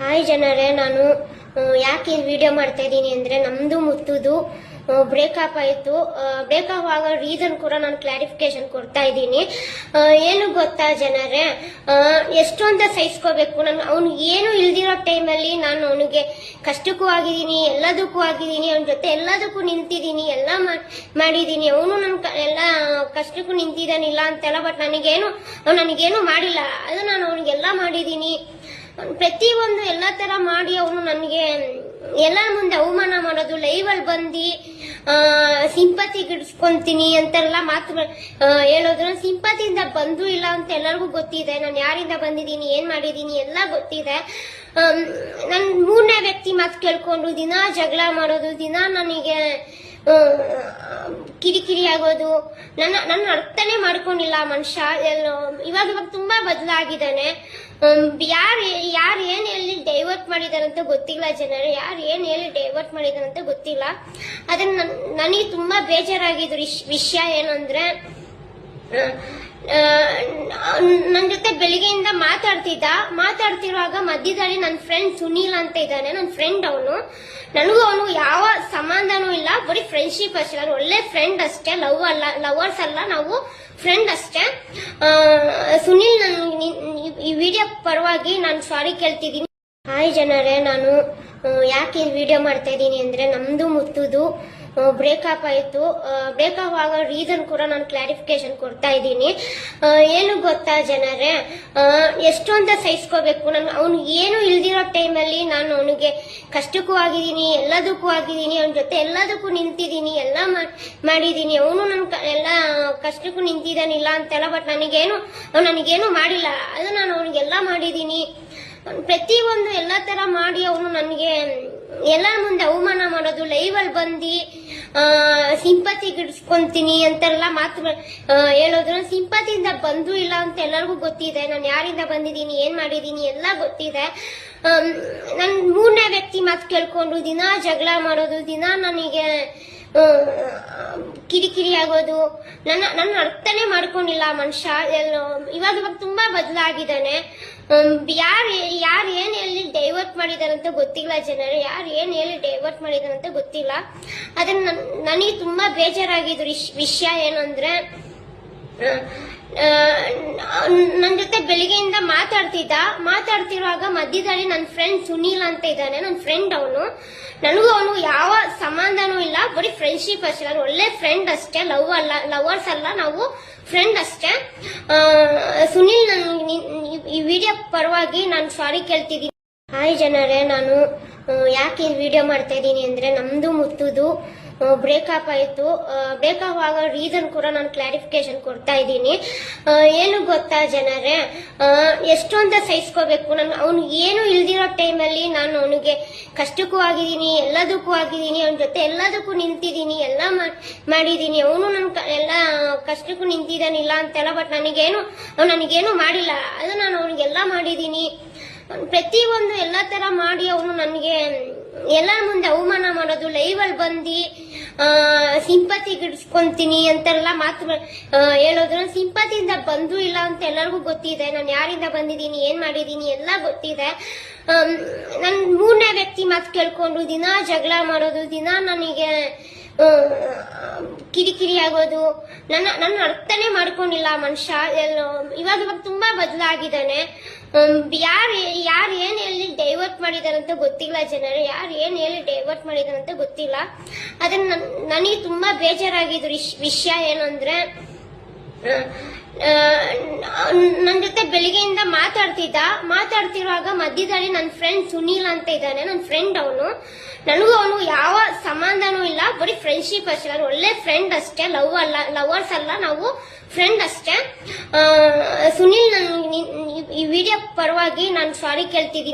Hi ಜನರೇ, ನಾನು ಯಾಕೆ ವಿಡಿಯೋ ಮಾಡ್ತಾ ಇದ್ದೀನಿ ಅಂದ್ರೆ ನಮ್ಮದು ಮುತ್ತುದು ಬ್ರೇಕಪ್ ಆಯಿತು. ಬ್ರೇಕಪ್ ಆಗೋ ರೀಸನ್ ಕೂಡ ನಾನು ಕ್ಲಾರಿಫಿಕೇಶನ್ ಕೊಡ್ತಾ ಇದ್ದೀನಿ. ಏನು ಗೊತ್ತಾ ಜನರೇ ಎಷ್ಟು ಅಂತ ಸಹಿಸ್ಕೋಬೇಕು. ನಾನು, ಅವ್ನು ಏನು ಇಲ್ದಿರೋ ಟೈಮಲ್ಲಿ ನಾನು ಅವನಿಗೆ ಕಷ್ಟಕ್ಕೂ ಆಗಿದ್ದೀನಿ, ಎಲ್ಲದಕ್ಕೂ ಆಗಿದ್ದೀನಿ, ಅವನ ಜೊತೆ ಎಲ್ಲದಕ್ಕೂ ನಿಂತಿದ್ದೀನಿ, ಎಲ್ಲ ಮಾಡಿದ್ದೀನಿ. ಅವನು ನನ್ನ ಎಲ್ಲ ಕಷ್ಟಕ್ಕೂ ನಿಂತಿದ್ದಾನಿಲ್ಲ ಅಂತೆಲ್ಲ ಬಟ್ ನನಗೇನು, ಅವ್ನು ನನಗೇನು ಮಾಡಿಲ್ಲ. ಅದು ನಾನು ಅವನಿಗೆಲ್ಲ ಮಾಡಿದ್ದೀನಿ. ಪ್ರತಿ ಒಂದು ಎಲ್ಲ ತರ ಮಾಡಿ ಅವನು ನನಗೆ ಎಲ್ಲ ಮುಂದೆ ಅವಮಾನ ಮಾಡೋದು ಲೈವ್ ಅಲ್ಲಿ ಬಂದು ಸಿಂಪತಿ ಗಿಡಿಸ್ಕೊಂತೀನಿ ಅಂತೆಲ್ಲ ಮಾತು ಹೇಳೋದ್ರ ಸಿಂಪತಿಯಿಂದ ಬಂದು ಇಲ್ಲ ಅಂತ ಎಲ್ಲರಿಗೂ ಗೊತ್ತಿದೆ. ನಾನು ಯಾರಿಂದ ಬಂದಿದ್ದೀನಿ, ಏನ್ ಮಾಡಿದ್ದೀನಿ ಎಲ್ಲ ಗೊತ್ತಿದೆ. ನನ್ನ ಮೂರನೇ ವ್ಯಕ್ತಿ ಮಾತು ಕೇಳ್ಕೊಂಡು ದಿನ ಜಗಳ ಮಾಡೋದು, ದಿನ ನನಗೆ ಕಿರಿಕಿರಿ ಆಗೋದು ನನ್ನ ನನ್ನ ಅರ್ಥನೇ ಮಾಡ್ಕೊಂಡಿಲ್ಲ ಮನುಷ್ಯ. ಎಲ್ಲೋ ಇವಾಗ ಇವಾಗ ತುಂಬಾ ಬದಲಾಗಿದ್ದಾನೆ. ಯಾರು ಯಾರು ಏನ್ ಹೇಳಿ ಡೈವರ್ಟ್ ಮಾಡಿದಾರಂತ ಗೊತ್ತಿಲ್ಲ ಜನರು. ಯಾರು ಏನ್ ಹೇಳಿ ಡೈವರ್ಟ್ ಮಾಡಿದಾರಂತ ಗೊತ್ತಿಲ್ಲ. ಅದನ್ನ ನನ್- ನನಗೆ ತುಂಬಾ ಬೇಜಾರಾಗಿದ್ರು ವಿಷಯ ಏನಂದ್ರೆ ನನ್ನ ಜೊತೆ ಬೆಳಿಗ್ಗೆಯಿಂದ ಮಾತಾಡ್ತಿದ್ದ. ಮಾತಾಡ್ತಿರುವಾಗ ಮಧ್ಯದಲ್ಲಿ ನನ್ನ ಫ್ರೆಂಡ್ ಸುನೀಲ್ ಅಂತ ಇದ್ದಾನೆ. ನನ್ನ ಫ್ರೆಂಡ್ ಅವನು. ನನಗೂ ಅವನು ಯಾವ ಸಂಬಂಧನೂ ಇಲ್ಲ. ಬರೀ ಫ್ರೆಂಡ್ಶಿಪ್ ಅಷ್ಟೇ. ನಾನು ಒಳ್ಳೆ ಫ್ರೆಂಡ್ ಅಷ್ಟೇ. ಲವ್ ಅಲ್ಲ ಲವರ್ಸ್ ಅಲ್ಲ. ನಾವು ಫ್ರೆಂಡ್ ಅಷ್ಟೇ. ಸುನೀಲ್ ನನ್ ಈ ವಿಡಿಯೋ ಪರವಾಗಿ ನಾನು ಸಾರಿ ಕೇಳ್ತಿದ್ದೀನಿ. ಹಾಯ್ ಜನರೇ, ನಾನು ಯಾಕೆ ಈ ವಿಡಿಯೋ ಮಾಡ್ತಾ ಇದ್ದೀನಿ ಅಂದ್ರೆ ನಮ್ದು ಮುತ್ತುದು ಬ್ರೇಕಪ್ ಆಯಿತು. ಬ್ರೇಕಪ್ ಆಗೋ ರೀಸನ್ ಕೂಡ ನಾನು ಕ್ಲಾರಿಫಿಕೇಶನ್ ಕೊಡ್ತಾ ಇದ್ದೀನಿ. ಏನು ಗೊತ್ತಾ ಜನರೇ? ಎಷ್ಟು ಅಂತ ಸಹಿಸ್ಕೋಬೇಕು. ನಾನು, ಅವನು ಏನು ಇಲ್ದಿರೋ ಟೈಮಲ್ಲಿ ನಾನು ಅವನಿಗೆ ಕಷ್ಟಕ್ಕೂ ಆಗಿದ್ದೀನಿ, ಎಲ್ಲದಕ್ಕೂ ಆಗಿದ್ದೀನಿ, ಅವನ ಜೊತೆ ಎಲ್ಲದಕ್ಕೂ ನಿಂತಿದ್ದೀನಿ, ಎಲ್ಲ ಮಾಡಿದ್ದೀನಿ. ಅವನು ನನ್ನ ಎಲ್ಲ ಕಷ್ಟಕ್ಕೂ ನಿಂತಿದ್ದಾನಿಲ್ಲ ಅಂತೆಲ್ಲ ಬಟ್ ನನಗೇನು ಅವ್ನು ನನಗೇನು ಮಾಡಿಲ್ಲ. ಅದು ನಾನು ಅವನಿಗೆಲ್ಲ ಮಾಡಿದ್ದೀನಿ. ಪ್ರತಿ ಒಂದು ಎಲ್ಲ ತರ ಮಾಡಿ ಅವನು ನನಗೆ ಎಲ್ಲ ಮುಂದೆ ಅವಮಾನ ಮಾಡೋದು ಲೈವಲ್ಲಿ ಬಂದು ಸಿಂಪತಿ ಗಿಡ್ಸ್ಕೊಂತೀನಿ ಅಂತೆಲ್ಲ ಮಾತು ಹೇಳೋದು ಸಿಂಪತಿಯಿಂದ ಬಂದು ಇಲ್ಲ ಅಂತ ಎಲ್ಲರಿಗೂ ಗೊತ್ತಿದೆ. ನಾನು ಯಾರಿಂದ ಬಂದಿದ್ದೀನಿ, ಏನ್ ಮಾಡಿದ್ದೀನಿ ಎಲ್ಲ ಗೊತ್ತಿದೆ. ನನ್ ಮೂರನೇ ವ್ಯಕ್ತಿ ಮಾತು ಕೇಳ್ಕೊಂಡು ದಿನ ಜಗಳ ಮಾಡೋದು, ದಿನ ನನಗೆ ಕಿರಿಕಿರಿ ಆಗೋದು. ನನ್ನ ನನ್ನ ಅರ್ಥನೇ ಮಾಡ್ಕೊಂಡಿಲ್ಲ ಮನುಷ್ಯ. ಇವಾಗ ಇವಾಗ ತುಂಬಾ ಬದಲಾಗಿದ್ದಾನೆ. ಯಾರು ಯಾರು ಏನ್ ಹೇಳಿ ಡೈವರ್ಟ್ ಮಾಡಿದಾರಂತ ಗೊತ್ತಿಲ್ಲ ಜನರು. ಯಾರು ಏನ್ ಹೇಳಿ ಡೈವರ್ಟ್ ಮಾಡಿದಾರಂತ ಗೊತ್ತಿಲ್ಲ. ಅದನ್ನ ನನ್- ನನಗೆ ತುಂಬಾ ಬೇಜಾರಾಗಿದ್ದು ವಿಷಯ ಏನಂದ್ರೆ ನನ್ನ ಜೊತೆ ಬೆಳಿಗ್ಗೆಯಿಂದ ಮಾತಾಡ್ತಿದ್ದ. ಮಾತಾಡ್ತಿರುವಾಗ ಮಧ್ಯದಲ್ಲಿ ನನ್ನ ಫ್ರೆಂಡ್ ಸುನೀಲ್ ಅಂತ ಇದ್ದಾನೆ. ನನ್ನ ಫ್ರೆಂಡ್ ಅವನು. ನನಗೂ ಅವನು ಯಾವ ಫ್ರೆಂಡ್ಶಿಪ್ ಅಷ್ಟೇ ನಾನು ಒಳ್ಳೆ ಫ್ರೆಂಡ್ ಅಷ್ಟೇ ಲವ್ ಅಲ್ಲ ಲವರ್ಸ್ ಅಲ್ಲ ನಾವು ಫ್ರೆಂಡ್ ಅಷ್ಟೇ. ಸುನಿಲ್ ನನ್ ಈ ವಿಡಿಯೋ ಪರವಾಗಿ ನಾನು ಸಾರಿ ಕೇಳ್ತಿದ್ದೀನಿ ಹಾಯ್ ಜನರೇ, ನಾನು ಯಾಕೆ ಈ ವಿಡಿಯೋ ಮಾಡ್ತಾ ಇದ್ದೀನಿ ಅಂದ್ರೆ ನಮ್ದು ಮುತ್ತುದು ಬ್ರೇಕಪ್ ಆಯಿತು. ಬ್ರೇಕಪ್ ಆಗೋ ರೀಸನ್ ಕೂಡ ನಾನು ಕ್ಲಾರಿಫಿಕೇಶನ್ ಕೊಡ್ತಾ ಇದ್ದೀನಿ. ಏನು ಗೊತ್ತಾ ಜನರೇ? ಎಷ್ಟು ಸಹಿಸ್ಕೋಬೇಕು. ನಾನು, ಅವನು ಏನು ಇಲ್ದಿರೋ ಟೈಮಲ್ಲಿ ನಾನು ಅವನಿಗೆ ಕಷ್ಟಕ್ಕೂ ಆಗಿದ್ದೀನಿ, ಎಲ್ಲದಕ್ಕೂ ಆಗಿದ್ದೀನಿ, ಅವನ ಜೊತೆ ಎಲ್ಲದಕ್ಕೂ ನಿಂತಿದ್ದೀನಿ, ಎಲ್ಲ ಮಾಡಿದ್ದೀನಿ. ಅವನು ನನ್ನ ಎಲ್ಲ ಕಷ್ಟಕ್ಕೂ ನಿಂತಿದ್ದಾನಿಲ್ಲ ಅಂತೆಲ್ಲ ಬಟ್ ನನಗೇನು ಅವ್ನು ನನಗೇನು ಮಾಡಿಲ್ಲ. ಅದು ನಾನು ಅವನಿಗೆಲ್ಲ ಮಾಡಿದ್ದೀನಿ. ಪ್ರತಿ ಒಂದು ಎಲ್ಲ ತರ ಮಾಡಿ ಅವನು ನನಗೆ ಎಲ್ಲ ಮುಂದೆ ಅವಮಾನ ಮಾಡೋದು ಲೈವ್ ಅಲ್ಲಿ ಬಂದು ಸಿಂಪತಿ ಗಿಡಿಸ್ಕೊಂತೀನಿ ಅಂತೆಲ್ಲ ಮಾತು ಹೇಳೋದು ಸಿಂಪತಿಯಿಂದ ಬಂದು ಇಲ್ಲ ಅಂತ ಎಲ್ಲರಿಗೂ ಗೊತ್ತಿದೆ. ನಾನು ಯಾರಿಂದ ಬಂದಿದ್ದೀನಿ, ಏನ್ ಮಾಡಿದ್ದೀನಿ ಎಲ್ಲ ಗೊತ್ತಿದೆ. ನನ್ನ ಮೂರನೇ ವ್ಯಕ್ತಿ ಮಾತು ಕೇಳ್ಕೊಂಡು ದಿನ ಜಗಳ ಮಾಡೋದು, ದಿನ ನನಗೆ ಕಿರಿಕಿರಿ ಆಗೋದು ನನ್ನ ನನ್ನ ಅರ್ಥನೇ ಮಾಡ್ಕೊಂಡಿಲ್ಲ ಮನುಷ್ಯ. ಇವಾಗ ಇವಾಗ ತುಂಬಾ ಬದಲಾಗಿದ್ದಾನೆ. ಯಾರು ಯಾರು ಏನು ಹೇಳಿ ಡೈವರ್ಟ್ ಮಾಡಿದಾರಂತ ಗೊತ್ತಿಲ್ಲ ಜನರು. ಯಾರು ಏನು ಹೇಳಿ ಡೈವರ್ಟ್ ಮಾಡಿದಾರಂತ ಗೊತ್ತಿಲ್ಲ. ಅದನ್ನ ನನ್- ನನಗೆ ತುಂಬಾ ಬೇಜಾರಾಗಿದ್ರು ವಿಷಯ ಏನಂದ್ರೆ ನನ್ನ ಜೊತೆ ಬೆಳಿಗ್ಗೆಯಿಂದ ಮಾತಾಡ್ತಿದ್ದ. ಮಾತಾಡ್ತಿರುವಾಗ ಮಧ್ಯದಲ್ಲಿ ನನ್ನ ಫ್ರೆಂಡ್ ಸುನೀಲ್ ಅಂತ ಇದ್ದಾನೆ. ನನ್ನ ಫ್ರೆಂಡ್ ಅವನು. ನನಗೂ ಅವನು ಯಾವ ಸಂಬಂಧನೂ ಇಲ್ಲ. ಬರೀ ಫ್ರೆಂಡ್ಶಿಪ್ ಅಷ್ಟೇ. ನಾನು ಒಳ್ಳೆ ಫ್ರೆಂಡ್ ಅಷ್ಟೇ. ಲವ್ ಅಲ್ಲ ಲವರ್ಸ್ ಅಲ್ಲ. ನಾವು ಫ್ರೆಂಡ್ ಅಷ್ಟೇ. ಸುನೀಲ್ ನನ್ ಈ ವಿಡಿಯೋ ಪರವಾಗಿ ನಾನು ಸಾರಿ ಕೇಳ್ತಿದ್ದೀನಿ.